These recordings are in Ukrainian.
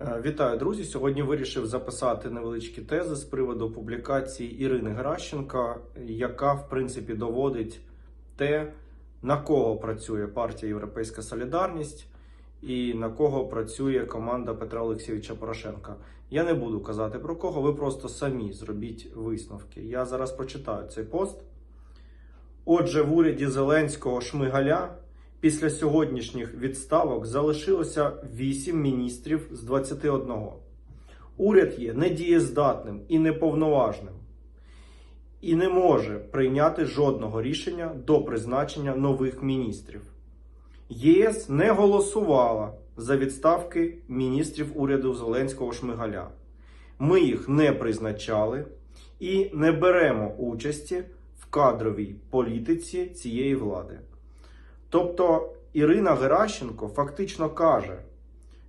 Е, Вітаю, друзі! Сьогодні вирішив записати невеличкі тези з приводу публікації Ірини Геращенка, яка в принципі доводить те, на кого працює партія Європейська Солідарність і на кого працює команда Петра Олексійовича Порошенка. Я не буду казати про кого, ви просто самі зробіть висновки. Я зараз прочитаю цей пост. Отже, в уряді Зеленського Шмигаля після сьогоднішніх відставок залишилося 8 міністрів з 21. Уряд є недієздатним і неповноважним і не може прийняти жодного рішення до призначення нових міністрів. ЄС не голосувала за відставки міністрів уряду Зеленського Шмигаля. Ми їх не призначали і не беремо участі в кадровій політиці цієї влади. Тобто Ірина Геращенко фактично каже,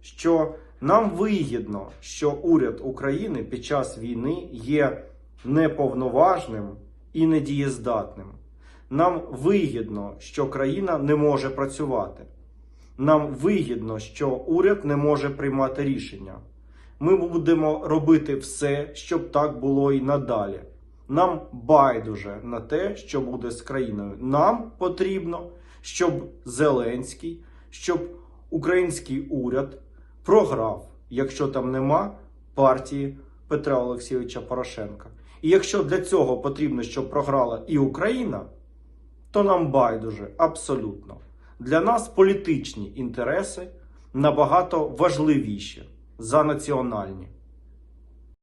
що нам вигідно, що уряд України під час війни є неповноважним і недієздатним. Нам вигідно, що країна не може працювати. Нам вигідно, що уряд не може приймати рішення. Ми будемо робити все, щоб так було і надалі. Нам байдуже на те, що буде з країною. Нам потрібно, щоб Зеленський, щоб український уряд програв, якщо там нема партії Петра Олексійовича Порошенка. І якщо для цього потрібно, щоб програла і Україна, то нам байдуже абсолютно. Для нас політичні інтереси набагато важливіші за національні.